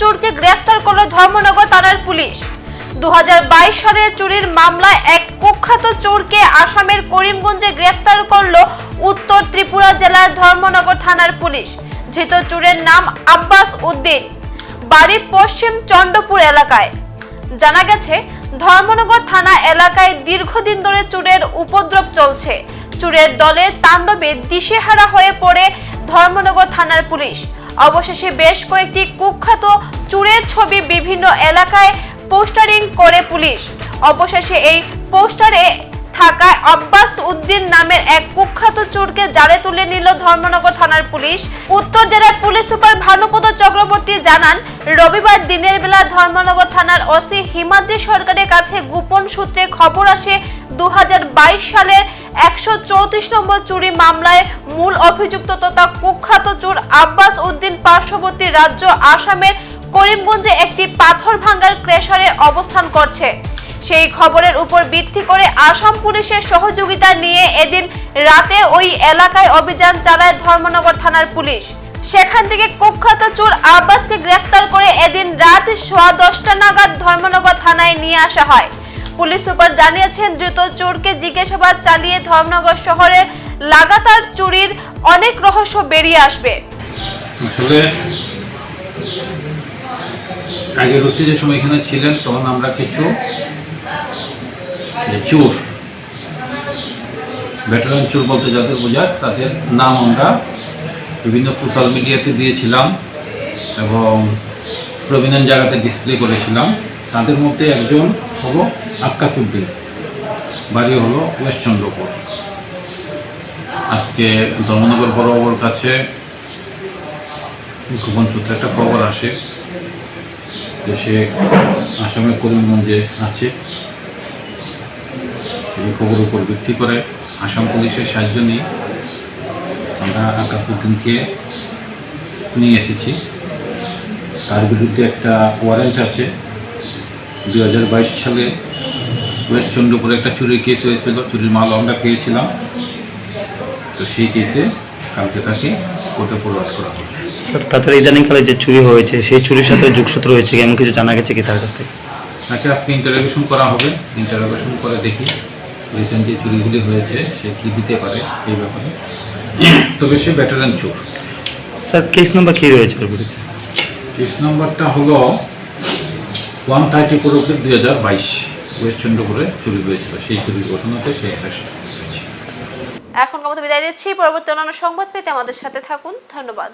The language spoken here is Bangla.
চোরকে গ্রেফতার করল ধর্মনগর থানার পুলিশ। দুহাজার বাইশ সালের চুরির মামলায় এক কুখ্যাত চোরকে আসামের করিমগঞ্জে গ্রেফতার করল উত্তর ত্রিপুরা জেলার ধর্মনগর থানার পুলিশ। ধৃত চোরের নাম আব্বাস উদ্দিন। বাড়ি পশ্চিম চন্ডপুর এলাকায়। জানা গেছে, ধর্মনগর থানা এলাকায় দীর্ঘদিন ধরে চুরের উপদ্রব চলছে। চুরের দলের তাণ্ডবে দিশেহারা হয়ে পড়ে ধর্মনগর থানার পুলিশ। অবশেষে বেশ কয়েকটি কুখ্যাত চুরের ছবি বিভিন্ন এলাকায় পোস্টারিং করে পুলিশ। অবশেষে এই পোস্টারে থাকা আব্বাস উদ্দিন নামের এক কুখ্যাত চোরকে জালে তুলে নিল ধর্মনগর থানার পুলিশ। উত্তর জেলার পুলিশ সুপার ভানুপদ চক্রবর্তী জানান, রবিবার দিনের বেলা ধর্মনগর থানার ওসি হিমাদ্রি সরকারের কাছে গোপন সূত্রে খবর আসে দু সালের একশো চৌত্রিশ নম্বর চুরি মামলায় মূল অভিযুক্ত তথা কুখ্যাত চোর আব্বাস উদ্দিন পার্শ্ববর্তী রাজ্য আসামের করিমগঞ্জে একটি পাথর ভাঙ্গার ক্রেশারে অবস্থান করছে। সেই খবরের উপর ভিত্তি করে আসাম পুলিশের সহযোগিতা নিয়ে এদিন রাতে ওই এলাকায় অভিযান চালায় ধর্মনগর থানার পুলিশ। সেখান থেকে কুখ্যাত চোর আব্বাসকে গ্রেফতার করে এদিন রাত সোয়া দশটা নাগাদ ধর্মনগর থানায় নিয়ে আসা হয়। পুলিশ সুপার জানিয়েছেন দ্রুত চোরকে জিজ্ঞাসাবাদ চালিয়ে ধর্মনগর শহরে লাগাতার চুরির অনেক রহস্য বেরিয়ে আসবে। রসি যে সময় এখানে ছিলেন, তখন আমরা কিছু যে চোর। ভেটারান চোর বলতে যাদের বোঝায় তাদের নাম আমরা বিভিন্ন সোশ্যাল মিডিয়াতে দিয়েছিলাম এবং প্রভিনেন্ট জায়গাতে ডিসপ্লে করেছিলাম। তাদের মধ্যে একজন হলো আক্কাস উদ্দিন বাড়ি হলো ওয়েস্ট চন্দ্রপুর আজকে ধর্মনগর বড়বাবুর কাছে গোপন সূত্রে একটা খবর আসে যে সে আসামের করিমগঞ্জে আছে। এই খবর উপর ভিত্তি করে আসাম পুলিশের সাহায্য নিয়ে আমরা আকাশুদ্দিনকে নিয়ে এসেছি। তার বিরুদ্ধে একটা ওয়ারেন্ট আছে। দু হাজার বাইশ সালে ওয়েস্ট চন্দ্রপুরে একটা চুরির কেস হয়েছিল। চুরির মাল আমরা পেয়েছিলাম। তো সেই কেসে কালকে তাকে কোর্টে ফরওয়ার্ড করা হবে। স্যার তাছাড়া ইদানিংকালে যে চুরি হয়েছে সেই চুরির সাথে যোগসূত্র হয়েছে এমন কিছু জানা গেছে কি তার কাছ থেকে? তাকে আজকে ইন্টারোগেশন করা হবে। ইন্টারোগেশন করে দেখি। রিসেন্ট যে চুরিগুলি হয়েছে সে কী দিতে পারে এই ব্যাপারে? তবে সে ব্যাটারান চোর স্যার কেস নাম্বার কী রয়েছে কেস নম্বরটা হলো ওয়ান থার্টি ফোর অব্দি দুই হাজার বাইশ ওয়েস্ট চন্দ্রপুরে চুরি হয়েছিল। সেই চুরির ঘটনাতে সে অ্যারেস্ট এখন মতো বিদায় নিচ্ছি। পরবর্তী অন্যান্য সংবাদ পেতে আমাদের সাথে থাকুন। ধন্যবাদ।